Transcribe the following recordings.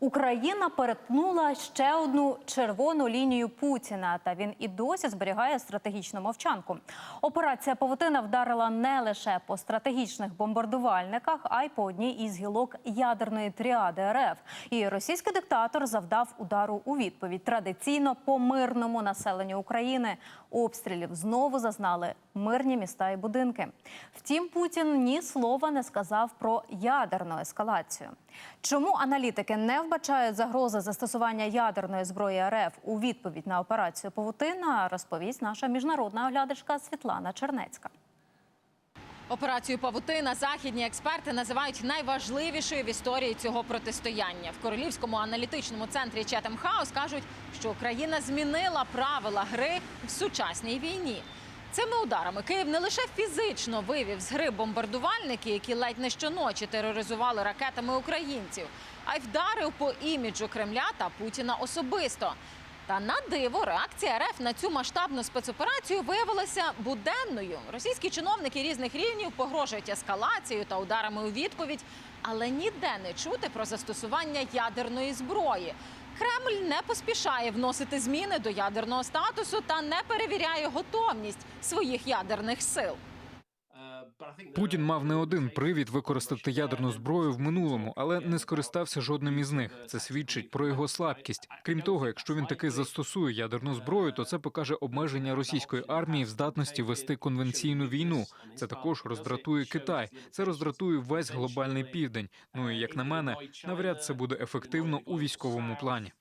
Україна перетнула ще одну червону лінію Путіна, та він і досі зберігає стратегічну мовчанку. Операція Павутина вдарила не лише по стратегічних бомбардувальниках, а й по одній із гілок ядерної тріади РФ. І російський диктатор завдав удару у відповідь традиційно по мирному населенню України. Обстрілів знову зазнали мирні міста і будинки. Втім, Путін ні слова не сказав про ядерну ескалацію. Чому аналітики не вбачають загрози застосування ядерної зброї РФ у відповідь на операцію Павутина, розповість наша міжнародна оглядачка Світлана Чернецька. Операцію Павутина західні експерти називають найважливішою в історії цього протистояння. В королівському аналітичному центрі Четем Хаус кажуть, що Україна змінила правила гри в сучасній війні. Цими ударами Київ не лише фізично вивів з гри бомбардувальники, які ледь не щоночі тероризували ракетами українців, а й вдарив по іміджу Кремля та Путіна особисто. Та на диво реакція РФ на цю масштабну спецоперацію виявилася буденною. Російські чиновники різних рівнів погрожують ескалацією та ударами у відповідь, але ніде не чути про застосування ядерної зброї. Кремль не поспішає вносити зміни до ядерного статусу та не перевіряє готовність своїх ядерних сил. Путін мав не один привід використати ядерну зброю в минулому, але не скористався жодним із них. Це свідчить про його слабкість. Крім того, якщо він таки застосує ядерну зброю, то це покаже обмеження російської армії в здатності вести конвенційну війну. Це також роздратує Китай. Це роздратує весь глобальний південь. Ну і як на мене, навряд це буде ефективно у військовому плані.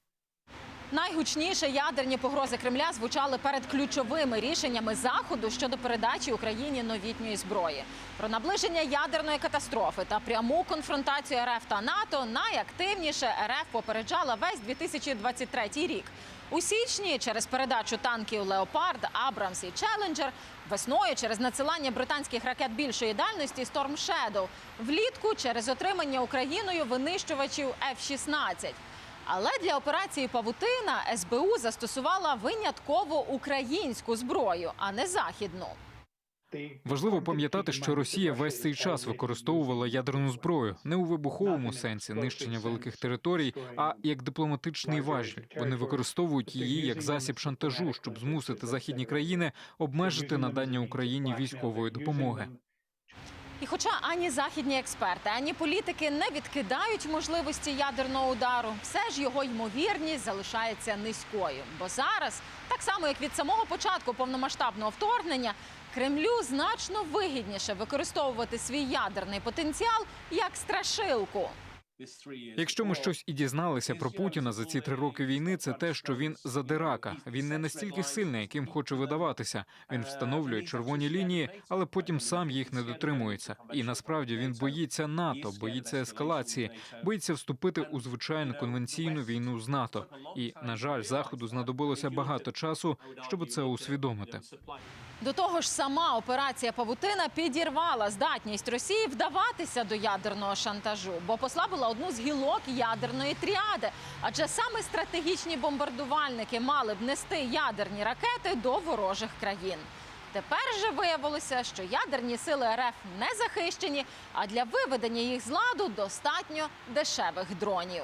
Найгучніше ядерні погрози Кремля звучали перед ключовими рішеннями заходу щодо передачі Україні новітньої зброї. Про наближення ядерної катастрофи та пряму конфронтацію РФ та НАТО найактивніше РФ попереджала весь 2023 рік. У січні через передачу танків Леопард, Абрамс і Челенджер, весною через надсилання британських ракет більшої дальності Storm Shadow, влітку через отримання Україною винищувачів F-16. Але для операції Павутина СБУ застосувала винятково українську зброю, а не західну. Важливо пам'ятати, що Росія весь цей час використовувала ядерну зброю не у вибуховому сенсі нищення великих територій, а як дипломатичний важіль. Вони використовують її як засіб шантажу, щоб змусити західні країни обмежити надання Україні військової допомоги. І хоча ані західні експерти, ані політики не відкидають можливості ядерного удару, все ж його ймовірність залишається низькою. Бо зараз, так само як від самого початку повномасштабного вторгнення, Кремлю значно вигідніше використовувати свій ядерний потенціал як страшилку. Якщо ми щось і дізналися про Путіна за ці три роки війни, це те, що він задирака. Він не настільки сильний, яким хоче видаватися. Він встановлює червоні лінії, але потім сам їх не дотримується. І насправді він боїться НАТО, боїться ескалації, боїться вступити у звичайну конвенційну війну з НАТО. І на жаль, заходу знадобилося багато часу, щоб це усвідомити. До того ж, сама операція Павутина підірвала здатність Росії вдаватися до ядерного шантажу, бо послабила одну з гілок ядерної тріади. Адже саме стратегічні бомбардувальники мали б нести ядерні ракети до ворожих країн. Тепер же виявилося, що ядерні сили РФ не захищені, а для виведення їх з ладу достатньо дешевих дронів.